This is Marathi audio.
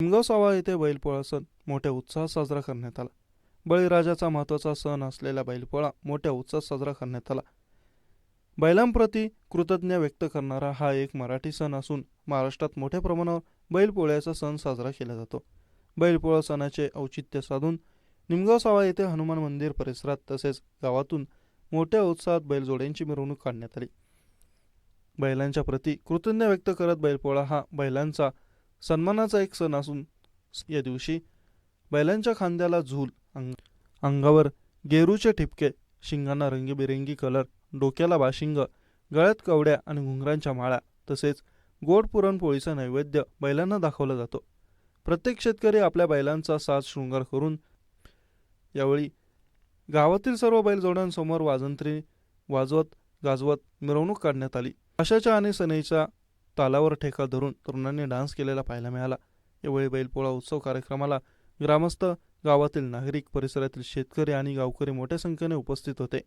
हिमगाव सावळा येथे बैलपोळा सण मोठ्या उत्साहात साजरा करण्यात आला. बळीराजाचा महत्त्वाचा सण असलेला बैलपोळा मोठ्या उत्साहात साजरा करण्यात आला. बैलांप्रती कृतज्ञ व्यक्त करणारा हा एक मराठी सण असून महाराष्ट्रात मोठ्या प्रमाणावर बैलपोळ्याचा सण साजरा केला जातो. बैलपोळा सणाचे औचित्य साधून निमगाव सावळा येथे हनुमान मंदिर परिसरात तसेच गावातून मोठ्या उत्साहात बैलजोड्यांची मिरवणूक काढण्यात आली. बैलांच्या प्रती कृतज्ञ व्यक्त करत बैलपोळा हा बैलांचा सन्मानाचा एक सण असून या दिवशी बैलांच्या खांद्याला झूल अंग अंगावर गेरूचे ठिपके शिंगांना रंगीबेरंगी कलर डोक्याला बाशिंग गळ्यात कवड्या आणि घुंगरांच्या माळा तसेच गोड पुरणपोळीचा नैवेद्य बैलांना दाखवला जातो. प्रत्येक शेतकरी आपल्या बैलांचा साज शृंगार करून यावेळी गावातील सर्व बैलजोड्यांसमोर वाजंत्री वाजवत गाजवत मिरवणूक काढण्यात आली. आशाच्या आणि सनईच्या तालावर ठेका धरून तरुणांनी डान्स केलेला पाहायला मिळाला. यावेळी बैलपोळा उत्सव कार्यक्रमाला ग्रामस्थ गावातील नागरिक परिसरातील शेतकरी आणि गावकरी मोठ्या संख्येने उपस्थित होते.